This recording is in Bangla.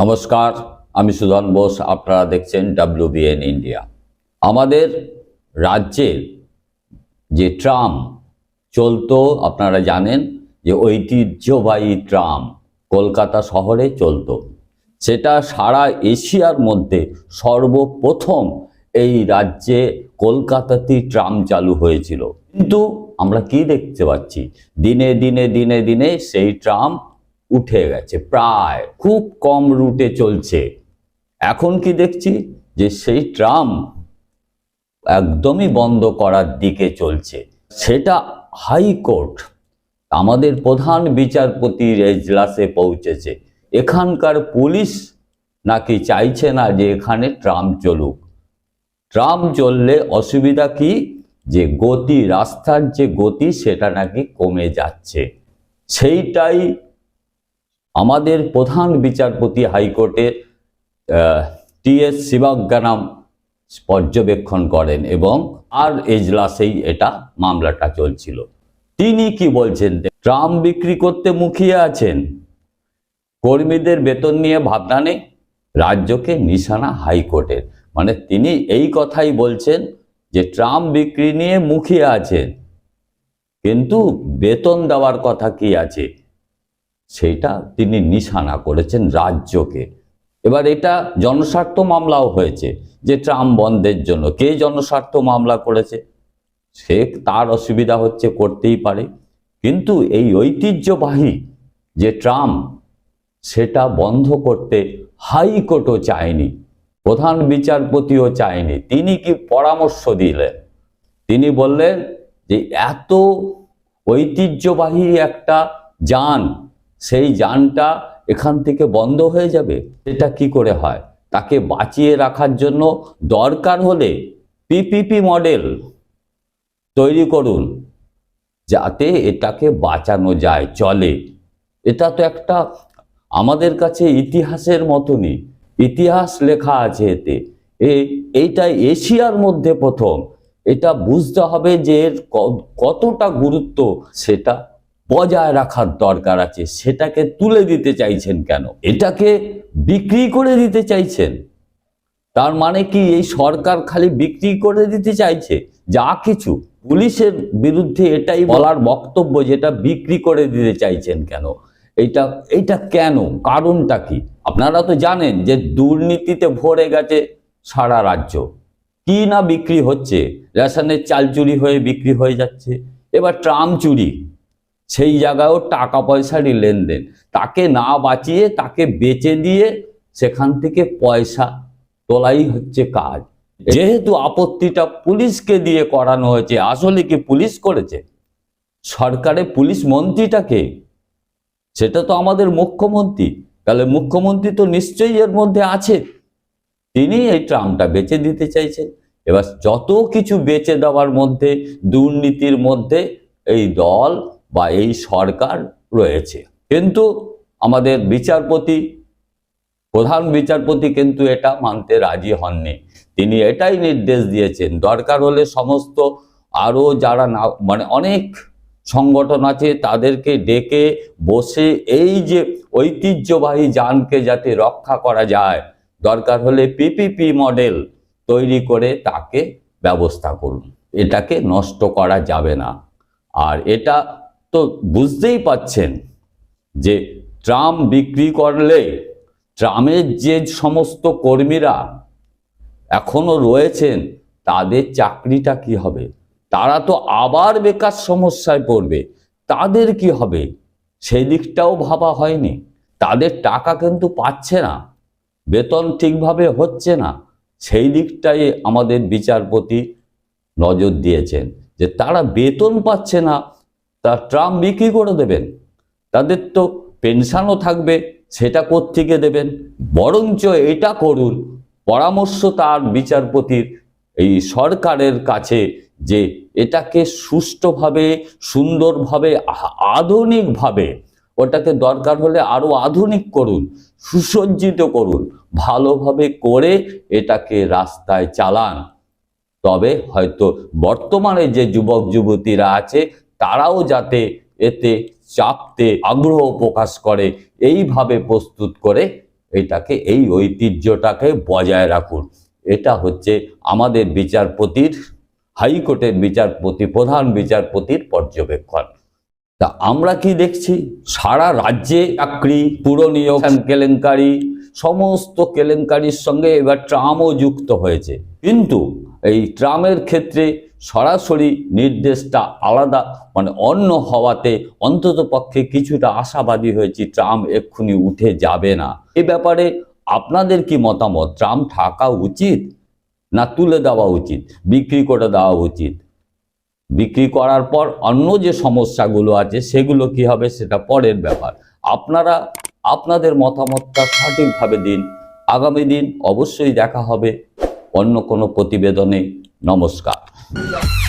নমস্কার, আমি সুধন বোস, আপনারা দেখছেন ডাব্লিউবিএন ইন্ডিয়া আমাদের রাজ্যের যে ট্রাম চলতো, আপনারা জানেন যে ঐতিহ্যবাহী ট্রাম কলকাতা শহরে চলতো। সেটা সারা এশিয়ার মধ্যে সর্বপ্রথম এই রাজ্যে কলকাতাতেই ট্রাম চালু হয়েছিল। কিন্তু আমরা কি দেখতে পাচ্ছি? দিনে দিনে দিনে দিনে সেই ট্রাম উঠে গেছে, প্রায় খুব কম রুটে চলছে। এখন কি দেখছি? যে সেই ট্রাম একদমই বন্ধ করার দিকে চলছে। সেটা হাইকোর্ট আমাদের প্রধান বিচারপতির এজলাসে পৌঁছেছে। এখানকার পুলিশ নাকি চাইছে না যে এখানে ট্রাম চলুক। ট্রাম চললে অসুবিধা কি? যে গতি, রাস্তার যে গতি, সেটা নাকি কমে যাচ্ছে। সেইটাই আমাদের প্রধান বিচারপতি হাইকোর্টে টি এস শিবাজ্ঞানাম পর্যবেক্ষণ করেন এবং আর এজলাসেই এটা মামলাটা চলছিল। তিনি কি বলছেন? ট্রাম বিক্রি করতে মুখিয়ে আছেন। কর্মীদের বেতন নিয়ে ভাবনা নেই। রাজ্যকে নিশানা হাইকোর্টের। মানে তিনি এই কথাই বলছেন যে ট্রাম বিক্রি নিয়ে মুখিয়ে আছেন। কিন্তু বেতন দেওয়ার কথা কি আছে? সেইটা তিনি নিশানা করেছেন রাজ্যকে। এবার এটা জনস্বার্থ মামলাও হয়েছে যে ট্রাম বন্ধের জন্য। কে জনস্বার্থ মামলা করেছে? সে তার অসুবিধা হচ্ছে করতেই পারে। কিন্তু এই ঐতিহ্যবাহী যে ট্রাম, সেটা বন্ধ করতে হাইকোর্টও চায়নি, প্রধান বিচারপতিও চায়নি। তিনি কি পরামর্শ দিলেন? তিনি বললেন যে এত ঐতিহ্যবাহী একটা যান সেই যানটা এখান থেকে বন্ধ হয়ে যাবে, সেটা কি করে হয়? তাকে বাঁচিয়ে রাখার জন্য দরকার হলে পিপিপি মডেল তৈরি করুন, যাতে এটাকে বাঁচানো যায়, চলে। এটা তো একটা আমাদের কাছে ইতিহাসের মতনই। ইতিহাস লেখা আছে এতে। এইটা এশিয়ার মধ্যে প্রথম। এটা বুঝতে হবে যে এর কতটা গুরুত্ব সেটা। বজায় রাখার দরকার আছে, সেটাকে তুলে দিতে চাইছেন কেন? এটাকে বিক্রি করে দিতে চাইছেন। তার মানে কি, এই সরকার খালি বিক্রি করে দিতে চাইছে? যা কিছু। পুলিশের বিরুদ্ধে এটাই বলার বক্তব্য যেটা বিক্রি করে দিতে চাইছেন কেন? এইটা এইটা কেন? কারণটা কি? আপনারা তো জানেন যে দুর্নীতিতে ভরে গেছে সারা রাজ্য। কি না বিক্রি হচ্ছে? রেশনের চাল চুরি হয়ে বিক্রি হয়ে যাচ্ছে। এবার ট্রাম চুরি। সেই জায়গায়ও টাকা পয়সারই লেনদেন। তাকে না বাঁচিয়ে, তাকে বেচে দিয়ে সেখান থেকে পয়সা তোলাই হচ্ছে কাজ। যেহেতু আপত্তিটা পুলিশকে দিয়ে করানো হয়েছে, আসলে কি পুলিশ করেছে? সরকারে পুলিশ মন্ত্রীটাকে সেটা তো আমাদের মুখ্যমন্ত্রী। তাহলে মুখ্যমন্ত্রী তো নিশ্চয়ই এর মধ্যে আছে। তিনি এই ট্রামটা বেচে দিতে চাইছেন। এবার যত কিছু বেচে দেওয়ার মধ্যে, দুর্নীতির মধ্যে এই দল বা এই সরকার রয়েছে। কিন্তু আমাদের বিচারপতি, প্রধান বিচারপতি কিন্তু এটা মানতে রাজি হননি। তিনি এটাই নির্দেশ দিয়েছেন, দরকার হলে সমস্ত আরও যারা না মানে অনেক সংগঠন আছে তাদেরকে ডেকে বসে এই যে ঐতিহ্যবাহী যানকে যাতে রক্ষা করা যায়, দরকার হলে পিপিপি মডেল তৈরি করে তাকে ব্যবস্থা করুন। এটাকে নষ্ট করা যাবে না। আর এটা তো বুঝতেই পাচ্ছেন যে ট্রাম বিক্রি করলে ট্রামের যে সমস্ত কর্মীরা এখনও রয়েছেন, তাদের চাকরিটা কি হবে? তারা তো আবার বেকার সমস্যায় পড়বে। তাদের কি হবে? সেই দিকটাও ভাবা হয়নি। তাদের টাকা কিন্তু পাচ্ছে না। বেতন ঠিকভাবে হচ্ছে না। সেই দিকটাই আমাদের বিচারপতি নজর দিয়েছেন যে তারা বেতন পাচ্ছে না। তা ট্রাম বিক্রি করে দেবেন। তাদের তো পেনশনও থাকবে, সেটা কোত্থেকে দেবেন? বরঞ্চ এটা করুন, পরামর্শ তার বিচারপতির এই সরকারের কাছে যে এটাকে সুষ্ঠুভাবে, সুন্দরভাবে আধুনিকভাবে, ওটাকে দরকার হলে আরও আধুনিক করুন, সুসজ্জিত করুন, ভালোভাবে করে এটাকে রাস্তায় চালান। তবে হয়তো বর্তমানে যে যুবক যুবতীরা আছে তারাও যাতে এতে চাপতে আগ্রহ প্রকাশ করে এইভাবে প্রস্তুত করে এটাকে এই ঐতিহ্যটাকে বজায় রাখুন। এটা হচ্ছে আমাদের বিচারপতির হাইকোর্টের বিচারপতি প্রধান বিচারপতির পর্যবেক্ষণ। তা আমরা কি দেখছি? সারা রাজ্যে চাকরি পুরনিয়োগ কেলেঙ্কারি সমস্ত কেলেঙ্কারির সঙ্গে এবার ট্রামও যুক্ত হয়েছে। কিন্তু এই ট্রামের ক্ষেত্রে সরাসরি নির্দেশটা আলাদা মানে অন্য হওয়াতে অন্তত পক্ষে কিছুটা আশাবাদী হয়েছি ট্রাম এক্ষুনি উঠে যাবে না। এ ব্যাপারে আপনাদের কি মতামত? ট্রাম থাকা উচিত না তুলে দেওয়া উচিত? বিক্রি করে দেওয়া উচিত? বিক্রি করার পর অন্য যে সমস্যাগুলো আছে, সেগুলো কি হবে সেটা পরের ব্যাপার। আপনারা, আপনাদের মতামতটা সঠিকভাবে দিন। আগামী দিন অবশ্যই দেখা হবে অন্য কোনো প্রতিবেদনে। নমস্কার। Yeah.